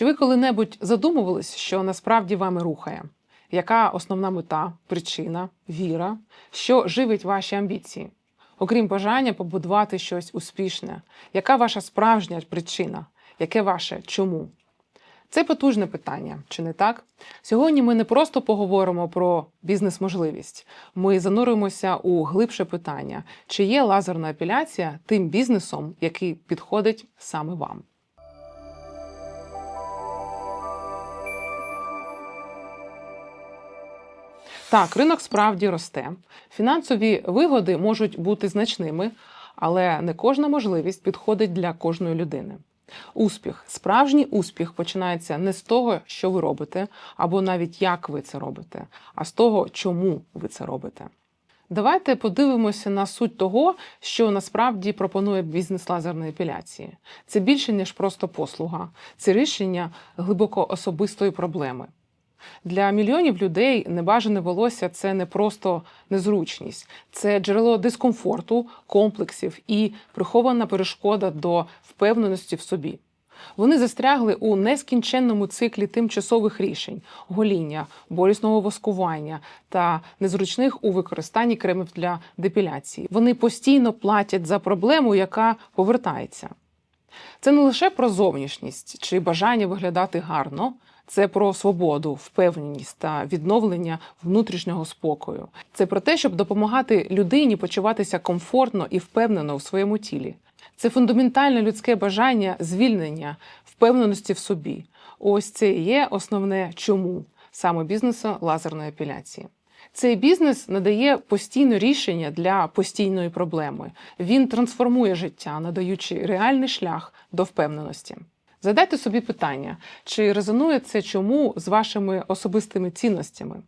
Чи ви коли-небудь задумувались, що насправді вами рухає? Яка основна мета, причина, віра, що живить ваші амбіції? Окрім бажання побудувати щось успішне, яка ваша справжня причина? Яке ваше чому? Це потужне питання, чи не так? Сьогодні ми не просто поговоримо про бізнес-можливість. Ми зануримося у глибше питання, чи є лазерна епіляція тим бізнесом, який підходить саме вам. Так, ринок справді росте. Фінансові вигоди можуть бути значними, але не кожна можливість підходить для кожної людини. Успіх, справжній успіх починається не з того, що ви робите, або навіть як ви це робите, а з того, чому ви це робите. Давайте подивимося на суть того, що насправді пропонує бізнес лазерної епіляції. Це більше ніж просто послуга, це рішення глибоко особистої проблеми. Для мільйонів людей небажане волосся це не просто незручність, це джерело дискомфорту, комплексів і прихована перешкода до впевненості в собі. Вони застрягли у нескінченному циклі тимчасових рішень, гоління, болісного воскування та незручних у використанні кремів для депіляції. Вони постійно платять за проблему, яка повертається. Це не лише про зовнішність чи бажання виглядати гарно. Це про свободу, впевненість та відновлення внутрішнього спокою. Це про те, щоб допомагати людині почуватися комфортно і впевнено у своєму тілі. Це фундаментальне людське бажання звільнення, впевненості в собі. Ось це і є основне чому саме бізнесу лазерної епіляції. Цей бізнес надає постійне рішення для постійної проблеми. Він трансформує життя, надаючи реальний шлях до впевненості. Задайте собі питання, чи резонує це чому з вашими особистими цінностями?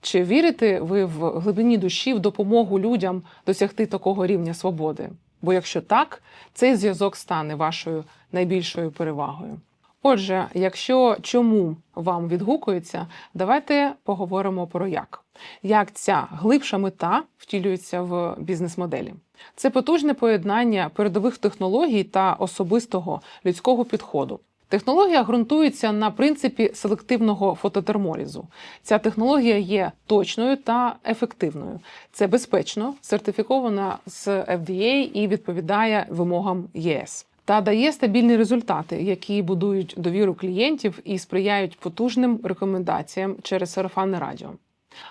Чи вірите ви в глибині душі в допомогу людям досягти такого рівня свободи? Бо якщо так, цей зв'язок стане вашою найбільшою перевагою. Отже, якщо чому вам відгукується, давайте поговоримо про як. Як ця глибша мета втілюється в бізнес-моделі. Це потужне поєднання передових технологій та особистого людського підходу. Технологія ґрунтується на принципі селективного фототермолізу. Ця технологія є точною та ефективною. Це безпечно, сертифікована з FDA і відповідає вимогам ЄС. Та дає стабільні результати, які будують довіру клієнтів і сприяють потужним рекомендаціям через сарафанне радіо.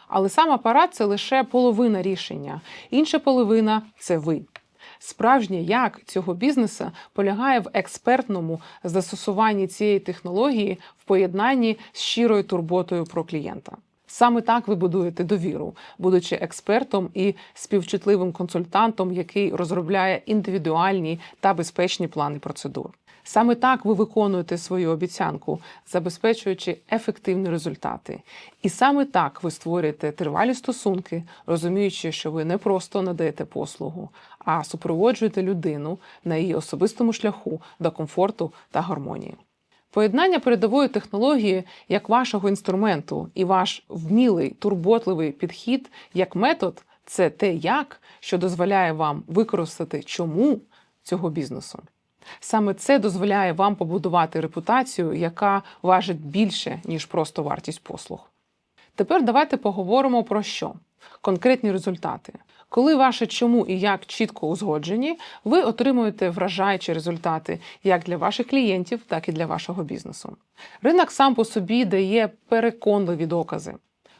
Але сам апарат це лише половина рішення, інша половина це ви. Справжнє як цього бізнесу полягає в експертному застосуванні цієї технології в поєднанні з щирою турботою про клієнта. Саме так ви будуєте довіру, будучи експертом і співчутливим консультантом, який розробляє індивідуальні та безпечні плани процедур. Саме так ви виконуєте свою обіцянку, забезпечуючи ефективні результати. І саме так ви створюєте тривалі стосунки, розуміючи, що ви не просто надаєте послугу, а супроводжуєте людину на її особистому шляху до комфорту та гармонії. Поєднання передової технології як вашого інструменту і ваш вмілий турботливий підхід як метод це те, як що дозволяє вам використати чому цього бізнесу. Саме це дозволяє вам побудувати репутацію, яка важить більше, ніж просто вартість послуг. Тепер давайте поговоримо про що? Конкретні результати. Коли ваше чому і як чітко узгоджені, ви отримуєте вражаючі результати як для ваших клієнтів, так і для вашого бізнесу. Ринок сам по собі дає переконливі докази.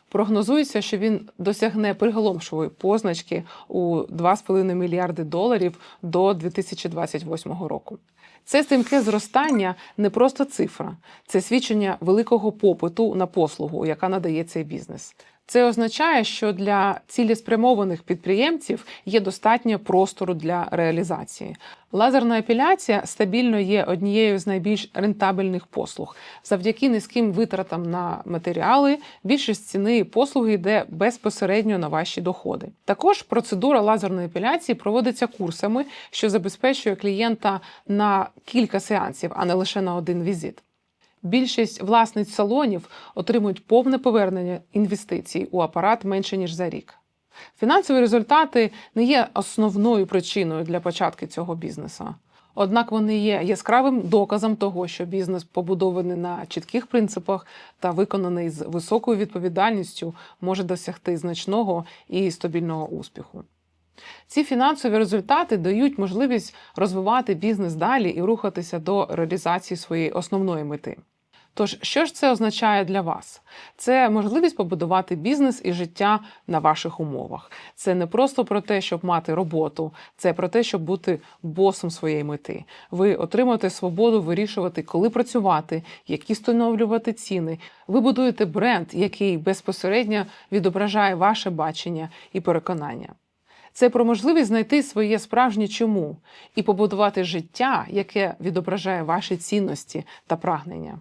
Прогнозується, що він досягне приголомшової позначки у 2,5 мільярди доларів до 2028 року. Це стрімке зростання не просто цифра, це свідчення великого попиту на послугу, яка надає цей бізнес. Це означає, що для цілеспрямованих підприємців є достатньо простору для реалізації. Лазерна епіляція стабільно є однією з найбільш рентабельних послуг. Завдяки низьким витратам на матеріали більшість ціни послуги йде безпосередньо на ваші доходи. Також процедура лазерної епіляції проводиться курсами, що забезпечує клієнта на кілька сеансів, а не лише на один візит. Більшість власниць салонів отримують повне повернення інвестицій у апарат менше ніж за рік. Фінансові результати не є основною причиною для початку цього бізнесу. Однак вони є яскравим доказом того, що бізнес побудований на чітких принципах та виконаний з високою відповідальністю, може досягти значного і стабільного успіху. Ці фінансові результати дають можливість розвивати бізнес далі і рухатися до реалізації своєї основної мети. Тож, що ж це означає для вас? Це можливість побудувати бізнес і життя на ваших умовах. Це не просто про те, щоб мати роботу, це про те, щоб бути босом своєї мети. Ви отримуєте свободу вирішувати, коли працювати, які встановлювати ціни. Ви будуєте бренд, який безпосередньо відображає ваше бачення і переконання. Це про можливість знайти своє справжнє чому і побудувати життя, яке відображає ваші цінності та прагнення.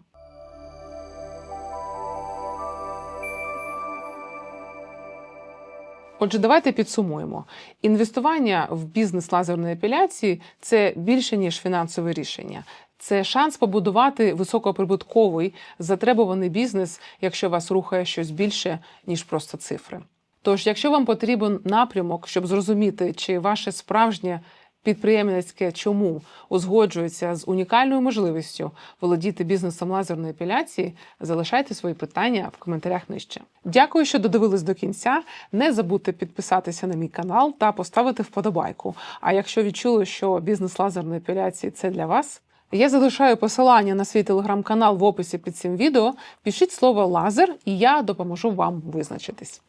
Отже, давайте підсумуємо. Інвестування в бізнес лазерної епіляції це більше ніж фінансове рішення. Це шанс побудувати високоприбутковий затребуваний бізнес, якщо вас рухає щось більше ніж просто цифри. Тож, якщо вам потрібен напрямок, щоб зрозуміти, чи ваше справжнє підприємницьке чому узгоджується з унікальною можливістю володіти бізнесом лазерної епіляції, залишайте свої питання в коментарях нижче. Дякую, що додивились до кінця. Не забудьте підписатися на мій канал та поставити вподобайку. А якщо відчули, що бізнес лазерної епіляції це для вас. Я залишаю посилання на свій телеграм-канал в описі під цим відео. Пишіть слово лазер, і я допоможу вам визначитись.